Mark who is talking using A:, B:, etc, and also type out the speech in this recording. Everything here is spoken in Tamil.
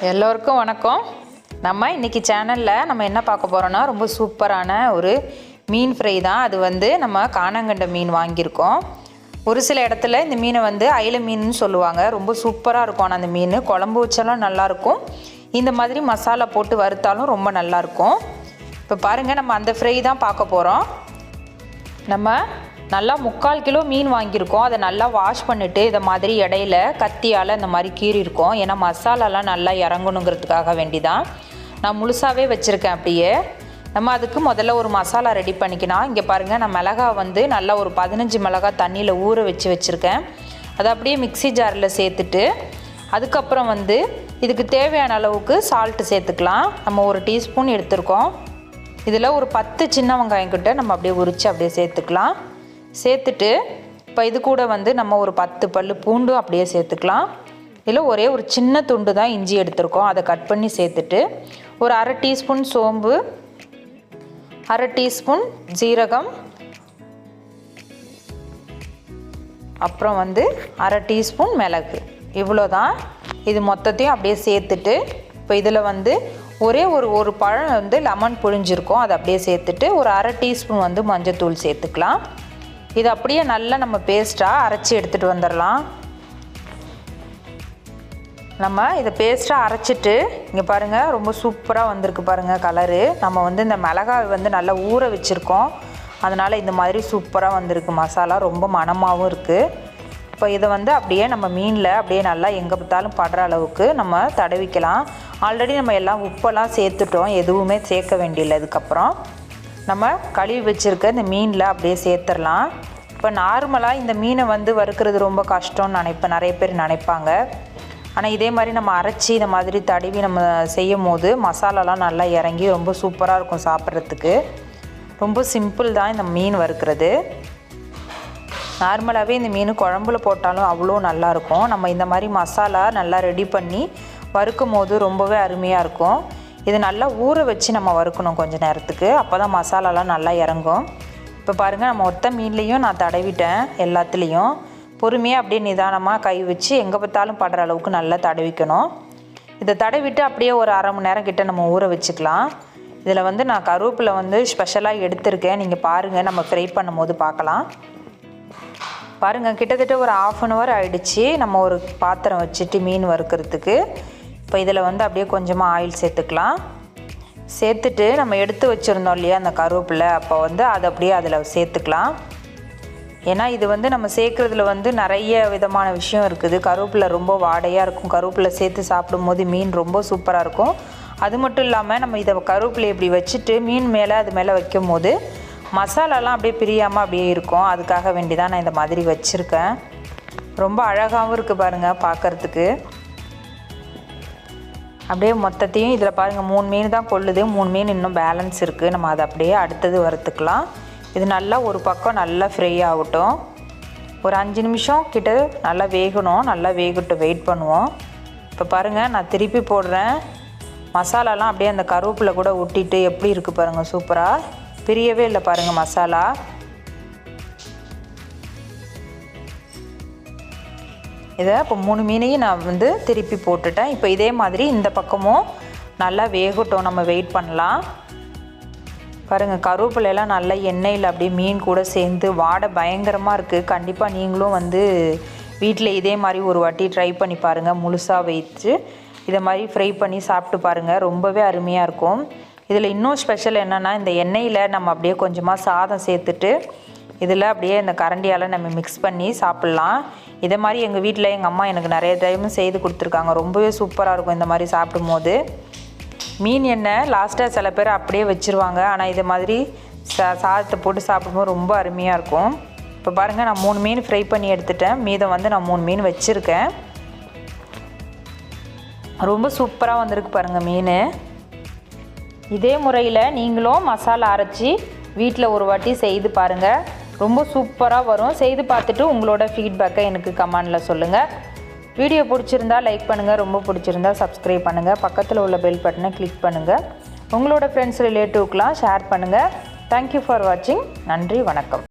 A: எல்லோருக்கும் வணக்கம். நம்ம இன்றைக்கி சேனலில் நம்ம என்ன பார்க்க போகிறோன்னா ரொம்ப சூப்பரான ஒரு மீன் ஃப்ரை தான். அது வந்து நம்ம காணங்கண்ட மீன் வாங்கியிருக்கோம். ஒரு சில இடத்துல இந்த மீனை வந்து அயில மீன்னு சொல்லுவாங்க. ரொம்ப சூப்பராக இருக்கும். ஆனால் அந்த மீன் குழம்பு வச்சாலும் நல்லாயிருக்கும் இந்த மாதிரி மசாலா போட்டு வறுத்தாலும் ரொம்ப நல்லாயிருக்கும் இப்போ பாருங்கள் நம்ம அந்த ஃப்ரை தான் பார்க்க போகிறோம் நம்ம நல்லா முக்கால் கிலோ மீன் வாங்கியிருக்கோம். அதை நல்லா வாஷ் பண்ணிவிட்டு இதை மாதிரி இடையில கத்தியால் இந்த மாதிரி கீறியிருக்கோம் ஏன்னா மசாலாலாம் நல்லா இறங்கணுங்கிறதுக்காக வேண்டி தான் நான் முழுசாகவே வச்சுருக்கேன் அப்படியே. நம்ம அதுக்கு முதல்ல ஒரு மசாலா ரெடி பண்ணிக்கணும். இங்கே பாருங்கள் நான் மிளகா வந்து நல்லா ஒரு பதினஞ்சு மிளகா தண்ணியில் ஊற வச்சு வச்சுருக்கேன். அதை அப்படியே மிக்ஸி ஜாரில் சேர்த்துட்டு அதுக்கப்புறம் வந்து இதுக்கு தேவையான அளவுக்கு சால்ட்டு சேர்த்துக்கலாம். நம்ம ஒரு டீஸ்பூன் எடுத்துருக்கோம். இதில் ஒரு பத்து சின்ன வெங்காயம் கிட்ட நம்ம அப்படியே உரித்து அப்படியே சேர்த்துக்கலாம். சேர்த்துட்டு இப்போ இது கூட வந்து நம்ம ஒரு பத்து பல் பூண்டும் அப்படியே சேர்த்துக்கலாம். இதில் ஒரே ஒரு சின்ன துண்டு தான் இஞ்சி எடுத்திருக்கோம். அதை கட் பண்ணி சேர்த்துட்டு ஒரு அரை டீஸ்பூன் சோம்பு அரை டீஸ்பூன் ஜீரகம். அப்புறம் வந்து அரை டீஸ்பூன் மிளகு. இவ்வளோ தான் இது மொத்தத்தையும் அப்படியே சேர்த்துட்டு இப்போ இதில் வந்து ஒரே ஒரு ஒரு பழம் வந்து லெமன் புழிஞ்சிருக்கோம். அதை அப்படியே சேர்த்துட்டு ஒரு அரை டீஸ்பூன் வந்து மஞ்சத்தூள் சேர்த்துக்கலாம். இது அப்படியே நல்லா நம்ம பேஸ்ட்டாக அரைச்சி எடுத்துகிட்டு வந்துடலாம். நம்ம இதை பேஸ்ட்டாக அரைச்சிட்டு இங்கே பாருங்கள் ரொம்ப சூப்பராக வந்திருக்கு பாருங்கள் கலரு நம்ம வந்து இந்த மிளகாய் வந்து நல்லா ஊற வச்சுருக்கோம். அதனால் இந்த மாதிரி சூப்பராக வந்திருக்கு. மசாலா ரொம்ப மணமாகவும் இருக்குது இப்போ இதை வந்து அப்படியே நம்ம மீனில் அப்படியே நல்லா எங்கே பார்த்தாலும் படுற அளவுக்கு நம்ம தடவிக்கலாம். ஆல்ரெடி நம்ம எல்லாம் உப்பெல்லாம் சேர்த்துட்டோம். எதுவுமே சேர்க்க வேண்டியில்லை இதுக்கப்புறம். நம்ம கழுவி வச்சுருக்க இந்த மீனில் அப்படியே சேர்த்துடலாம். இப்போ நார்மலாக இந்த மீனை வந்து வறுக்கிறது ரொம்ப கஷ்டம்னு நினைப்பேன் நிறைய பேர் நினைப்பாங்க. ஆனால் இதே மாதிரி நம்ம அரைச்சி இந்த மாதிரி தடவி நம்ம செய்யும் போது மசாலாலாம் நல்லா இறங்கி ரொம்ப சூப்பராக இருக்கும் சாப்பிட்றதுக்கு. ரொம்ப சிம்பிள் தான் இந்த மீன் வறுக்கிறது. நார்மலாகவே இந்த மீன் குழம்புல போட்டாலும் அவ்வளோ நல்லாயிருக்கும் நம்ம இந்த மாதிரி மசாலா நல்லா ரெடி பண்ணி வறுக்கும் போது ரொம்பவே அருமையாக இருக்கும். இது நல்லா ஊற வச்சு நம்ம வறுக்கணும் கொஞ்சம் நேரத்துக்கு. அப்போ தான் மசாலாலாம் நல்லா இறங்கும். இப்போ பாருங்கள் நம்ம ஒத்த மீன்லேயும் நான் தடவிட்டேன் எல்லாத்துலேயும். பொறுமையாக அப்படியே நிதானமாக கை வச்சு எங்கே பார்த்தாலும் படுற அளவுக்கு நல்லா தடவிக்கணும் இதை தடவிட்டு அப்படியே ஒரு அரை மணி நேரம் கிட்டே நம்ம ஊற வச்சுக்கலாம். இதில் வந்து நான் கருவேப்பிலை வந்து ஸ்பெஷலாக எடுத்திருக்கேன். நீங்கள் பாருங்கள் நம்ம ஃப்ரை பண்ணும்போது பார்க்கலாம். பாருங்கள் கிட்டத்தட்ட ஒரு ஆஃப் அன் ஹவர் ஆகிடுச்சு நம்ம ஒரு பாத்திரம் வச்சுட்டு மீன் வறுக்கிறதுக்கு. இப்போ இதில் வந்து அப்படியே கொஞ்சமாக ஆயில் சேர்த்துக்கலாம். சேர்த்துட்டு நம்ம எடுத்து வச்சுருந்தோம் இல்லையா அந்த கருவேப்பிலை. அப்போ வந்து அதை அப்படியே அதில் சேர்த்துக்கலாம். ஏன்னா இது வந்து நம்ம சேர்க்குறதுல வந்து நிறைய விதமான விஷயம் இருக்குது. கருவேப்பிலை ரொம்ப வாடையாக இருக்கும். கருவேப்பிலை சேர்த்து சாப்பிடும்போது மீன் ரொம்ப சூப்பராக இருக்கும். அது மட்டும் இல்லாமல் நம்ம இதை கருவேப்பிலை இப்படி வச்சுட்டு மீன் மேலே அது மேலே வைக்கும் போது மசாலாலாம் அப்படியே பிரியாமல் அப்படியே இருக்கும். அதுக்காக வேண்டி தான் நான் இந்த மாதிரி வச்சுருக்கேன். ரொம்ப அழகாகவும் இருக்குது பாருங்கள் பார்க்குறதுக்கு அப்படியே மொத்தத்தையும் இதில் பாருங்கள் மூணு மீன் தான் கொள்ளுது. மூணு மீன் இன்னும் பேலன்ஸ் இருக்குது நம்ம அதை அப்படியே அடுத்தது வறுத்துக்கலாம். இது நல்லா ஒரு பக்கம் நல்லா ஃப்ரை ஆகட்டும். ஒரு அஞ்சு நிமிஷம் கிட்ட நல்லா வேகணும். நல்லா வேகட்டும் வெயிட் பண்ணுவோம். இப்போ பாருங்கள் நான் திருப்பி போடுறேன். மசாலாலாம் அப்படியே அந்த கருவேப்பில் கூட ஒட்டிட்டு எப்படி இருக்குது பாருங்கள் சூப்பராக பிரியவே இல்லை பாருங்கள் மசாலா. இதை இப்போ மூணு மீனையும் நான் வந்து திருப்பி போட்டுட்டேன். இப்போ இதே மாதிரி இந்த பக்கமும் நல்லா வேகட்டும். நம்ம வெயிட் பண்ணலாம். பாருங்கள் கருவேப்பிலையெல்லாம் நல்லா எண்ணெயில் அப்படியே மீன் கூட சேர்ந்து வாடை பயங்கரமாக இருக்குது கண்டிப்பாக நீங்களும் வந்து வீட்டில் இதே மாதிரி ஒரு வாட்டி ட்ரை பண்ணி பாருங்கள் முழுசாக வைத்து இதை மாதிரி ஃப்ரை பண்ணி சாப்பிட்டு பாருங்கள் ரொம்பவே அருமையாக இருக்கும். இதில் இன்னும் ஸ்பெஷல் என்னென்னா இந்த எண்ணெயில் நம்ம அப்படியே கொஞ்சமாக சாதம் சேர்த்துட்டு இதில் அப்படியே இந்த கரண்டியால் நம்ம மிக்ஸ் பண்ணி சாப்பிட்லாம். இதை மாதிரி எங்கள் வீட்டில் எங்கள் அம்மா எனக்கு நிறைய டைம் செய்து கொடுத்துருக்காங்க. ரொம்பவே சூப்பராக இருக்கும் இந்த மாதிரி சாப்பிடும் போது மீன் எண்ணெய் லாஸ்ட்டாக சில பேர் அப்படியே வச்சுருவாங்க. ஆனால் இது மாதிரி சா சாதத்தை போட்டு சாப்பிடும்போது ரொம்ப அருமையாக இருக்கும். இப்போ பாருங்கள் நான் மூணு மீன் ஃப்ரை பண்ணி எடுத்துட்டேன். மீதம் வந்து நான் மூணு மீன் வச்சுருக்கேன். ரொம்ப சூப்பராக வந்திருக்கு பாருங்கள் மீன். இதே முறையில் நீங்களும் மசாலா அரைச்சி வீட்டில் ஒரு வாட்டி செய்து பாருங்கள் ரொம்ப சூப்பராக வரும். செய்து பார்த்துட்டு உங்களோட ஃபீட்பேக்கை எனக்கு கமெண்டில் சொல்லுங்கள் வீடியோ பிடிச்சிருந்தா லைக் பண்ணுங்கள் ரொம்ப பிடிச்சிருந்தா சப்ஸ்கிரைப் பண்ணுங்கள் பக்கத்தில் உள்ள பெல் பட்டனை கிளிக் பண்ணுங்கள் உங்களோட ஃப்ரெண்ட்ஸ் ரிலேட்டிவ்க்கெலாம் ஷேர் பண்ணுங்கள் தேங்க்யூ ஃபார் வாட்சிங் நன்றி வணக்கம்.